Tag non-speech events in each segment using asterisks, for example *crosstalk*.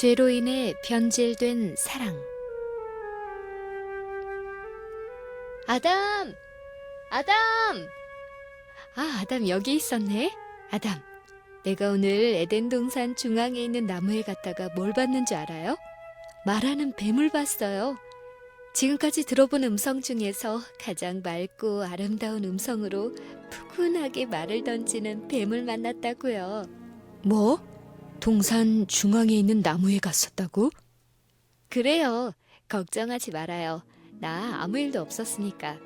죄로 인해 변질된 사랑. 아담! 아담! 아, 아담 여기 있었네. 아담, 내가 오늘 에덴 동산 중앙에 있는 나무에 갔다가 뭘 봤는 줄 알아요? 말하는 뱀을 봤어요. 지금까지 들어본 음성 중에서 가장 맑고 아름다운 음성으로 푸근하게 말을 던지는 뱀을 만났다고요. 뭐? 동산 중앙에 있는 나무에 갔었다고? 그래요. 걱정하지 말아요. 나 아무 일도 없었으니까.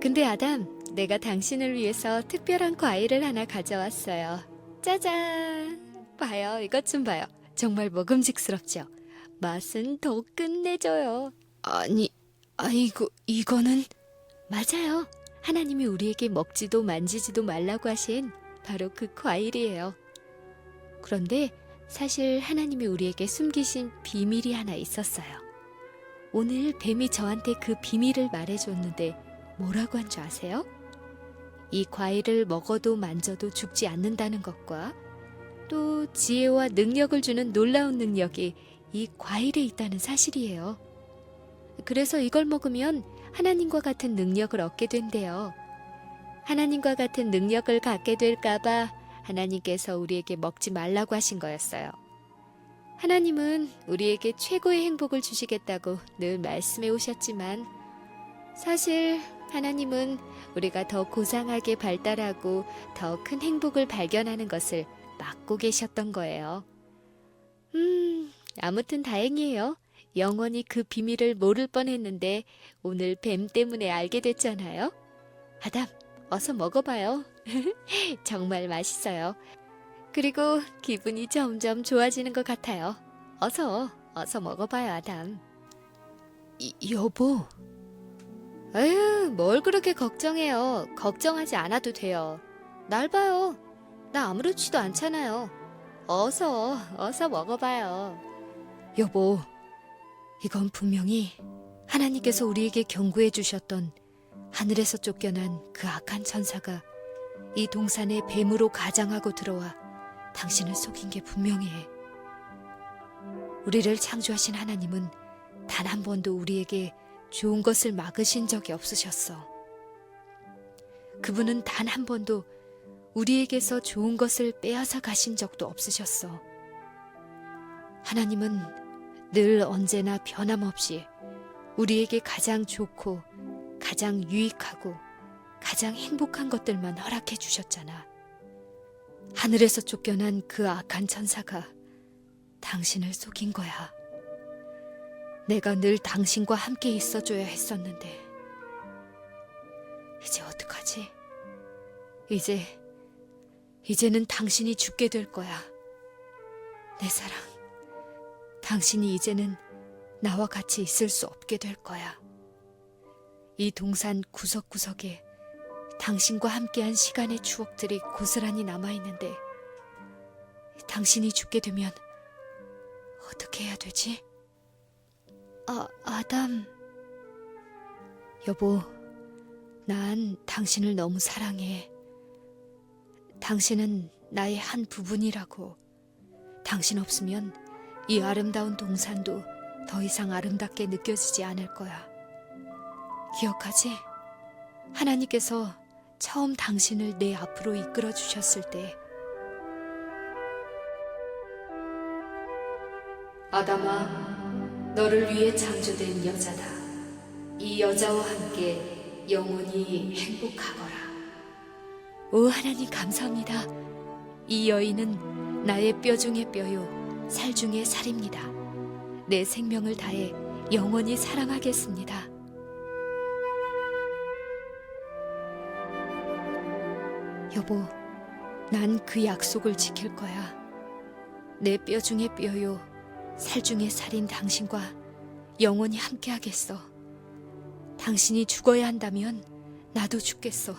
근데 아담, 내가 당신을 위해서 특별한 과일을 하나 가져왔어요. 짜잔! 봐요, 이것 좀 봐요. 정말 먹음직스럽죠? 맛은 더 끝내줘요. 아니, 아이고, 이거는? 맞아요. 하나님이 우리에게 먹지도 만지지도 말라고 하신 바로 그 과일이에요. 그런데 사실 하나님이 우리에게 숨기신 비밀이 하나 있었어요. 오늘 뱀이 저한테 그 비밀을 말해줬는데 뭐라고 한 줄 아세요? 이 과일을 먹어도 만져도 죽지 않는다는 것과 또 지혜와 능력을 주는 놀라운 능력이 이 과일에 있다는 사실이에요. 그래서 이걸 먹으면 하나님과 같은 능력을 얻게 된대요. 하나님과 같은 능력을 갖게 될까봐 하나님께서 우리에게 먹지 말라고 하신 거였어요. 하나님은 우리에게 최고의 행복을 주시겠다고 늘 말씀해 오셨지만 사실 하나님은 우리가 더 고상하게 발달하고 더 큰 행복을 발견하는 것을 막고 계셨던 거예요. 음, 아무튼 다행이에요. 영원히 그 비밀을 모를 뻔 했는데 오늘 뱀 때문에 알게 됐잖아요. 아담, 어서 먹어봐요. *laughs* 정말 맛있어요. 그리고 기분이 점점 좋아지는 것 같아요. 어서, 어서 먹어봐요, 아담. 이, 여보. 에휴, 뭘 그렇게 걱정해요. 걱정하지 않아도 돼요. 날 봐요. 나 아무렇지도 않잖아요. 어서, 어서 먹어봐요. 여보, 이건 분명히 하나님께서 우리에게 경고해 주셨던 하늘에서 쫓겨난 그 악한 천사가 이 동산에 뱀으로 가장하고 들어와 당신을 속인 게 분명해. 우리를 창조하신 하나님은 단 한 번도 우리에게 좋은 것을 막으신 적이 없으셨어. 그분은 단 한 번도 우리에게서 좋은 것을 빼앗아 가신 적도 없으셨어. 하나님은 늘 언제나 변함없이 우리에게 가장 좋고 가장 유익하고 가장 행복한 것들만 허락해 주셨잖아. 하늘에서 쫓겨난 그 악한 천사가 당신을 속인 거야. 내가 늘 당신과 함께 있어줘야 했었는데. 이제 어떡하지? 이제, 이제는 당신이 죽게 될 거야. 내 사랑, 당신이 이제는 나와 같이 있을 수 없게 될 거야. 이 동산 구석구석에 당신과 함께한 시간의 추억들이 고스란히 남아있는데, 당신이 죽게 되면 어떻게 해야 되지? 아, 아담. 여보, 난 당신을 너무 사랑해. 당신은 나의 한 부분이라고. 당신 없으면 이 아름다운 동산도 더 이상 아름답게 느껴지지 않을 거야. 기억하지? 하나님께서 처음 당신을 내 앞으로 이끌어 주셨을 때, 아담아, 너를 위해 창조된 여자다. 이 여자와 함께 영원히 행복하거라. 오 하나님 감사합니다. 이 여인은 나의 뼈 중의 뼈요, 살 중의 살입니다. 내 생명을 다해 영원히 사랑하겠습니다. 여보, 난 그 약속을 지킬 거야. 내 뼈 중의 뼈요, 살 중의 살인 당신과 영원히 함께하겠어. 당신이 죽어야 한다면 나도 죽겠어.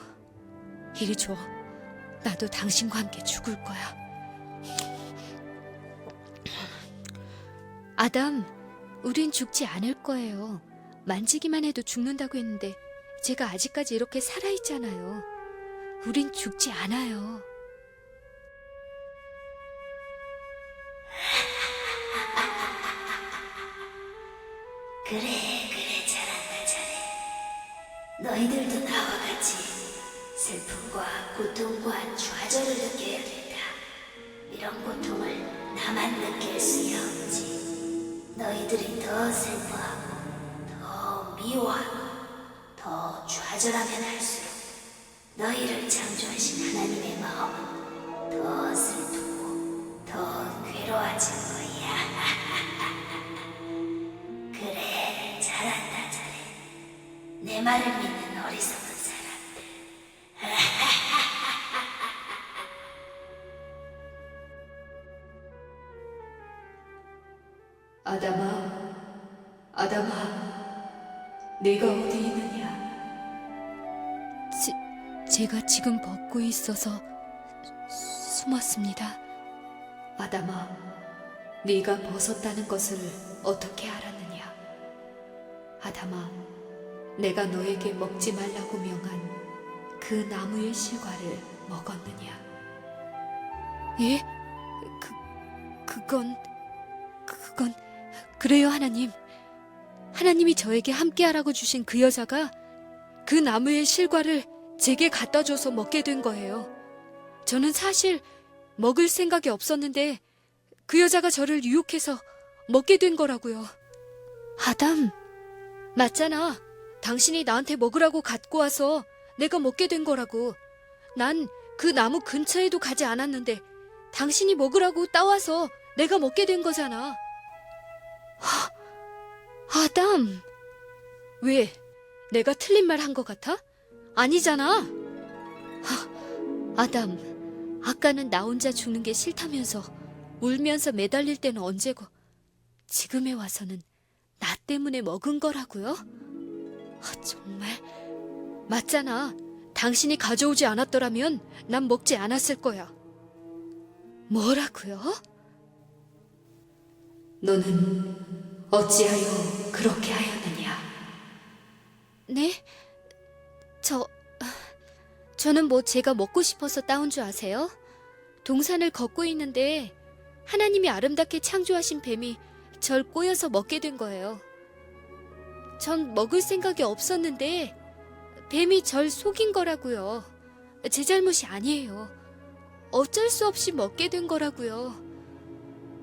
이리 줘. 나도 당신과 함께 죽을 거야. 아담, 우린 죽지 않을 거예요. 만지기만 해도 죽는다고 했는데 제가 아직까지 이렇게 살아있잖아요. 우린 죽지 않아요. 그래, 그래, 잘한다, 잘해. 너희들도 나와 같이 슬픔과 고통과 좌절을 느껴야겠다. 이런 고통을 나만 느낄 수야 없지. 너희들이 더 슬퍼하고, 더 미워하고, 더 좌절하면 할수록 너희를 창조하신 하나님의 마음은 더 슬프고, 더 괴로워질 거야. *laughs* 그래, 잘한다, 잘해. 내 말을 믿는 어리석은 사람들. *laughs* 아담아, 아담아, 내가 어디 있느냐? 제, 제가 지금 벗고 있어서 수- 숨었습니다. 아담아, 네가 벗었다는 것을 어떻게 알았느냐? 아담아, 내가 너에게 먹지 말라고 명한 그 나무의 실과를 먹었느냐? 예? 그, 그건, 그건, 그래요, 하나님. 하나님이 저에게 함께하라고 주신 그 여자가 그 나무의 실과를 제게 갖다 줘서 먹게 된 거예요. 저는 사실 먹을 생각이 없었는데 그 여자가 저를 유혹해서 먹게 된 거라고요. 아담, 맞잖아. 당신이 나한테 먹으라고 갖고 와서 내가 먹게 된 거라고. 난 그 나무 근처에도 가지 않았는데 당신이 먹으라고 따와서 내가 먹게 된 거잖아. 아담! 왜? 내가 틀린 말 한 것 같아? 아니잖아! 하, 아담, 아까는 나 혼자 죽는 게 싫다면서 울면서 매달릴 때는 언제고 지금에 와서는 나 때문에 먹은 거라고요? 아, 정말 맞잖아. 당신이 가져오지 않았더라면 난 먹지 않았을 거야. 뭐라고요? 너는 어찌하여 그렇게 하였 저는 뭐 제가 먹고 싶어서 따온 줄 아세요? 동산을 걷고 있는데 하나님이 아름답게 창조하신 뱀이 절 꼬여서 먹게 된 거예요. 전 먹을 생각이 없었는데 뱀이 절 속인 거라고요. 제 잘못이 아니에요. 어쩔 수 없이 먹게 된 거라고요.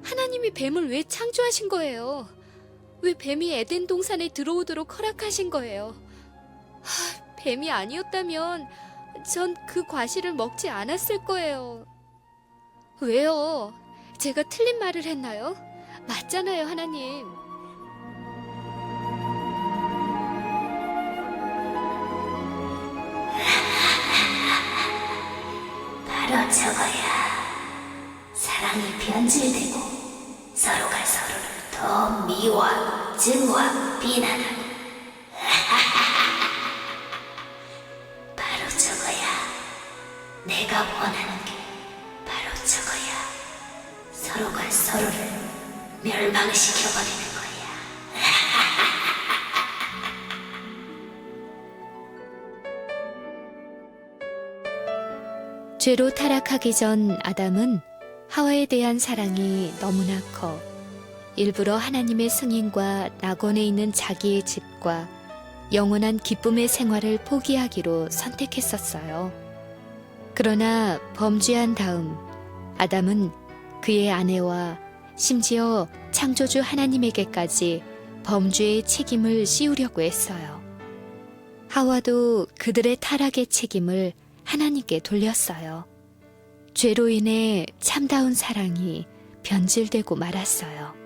하나님이 뱀을 왜 창조하신 거예요? 왜 뱀이 에덴 동산에 들어오도록 허락하신 거예요? 하, 뱀이 아니었다면 전 그 과실을 먹지 않았을 거예요. 왜요? 제가 틀린 말을 했나요? 맞잖아요, 하나님. 바로 저거야. 사랑이 변질되고 서로가 서로를 더 미워하고 증오하고 비난하고. 내가 원하는 게 바로 저거야. 서로가 서로를 멸망시켜버리는 거야. *laughs* 죄로 타락하기 전 아담은 하와에 대한 사랑이 너무나 커 일부러 하나님의 승인과 낙원에 있는 자기의 집과 영원한 기쁨의 생활을 포기하기로 선택했었어요. 그러나 범죄한 다음 아담은 그의 아내와 심지어 창조주 하나님에게까지 범죄의 책임을 씌우려고 했어요. 하와도 그들의 타락의 책임을 하나님께 돌렸어요. 죄로 인해 참다운 사랑이 변질되고 말았어요.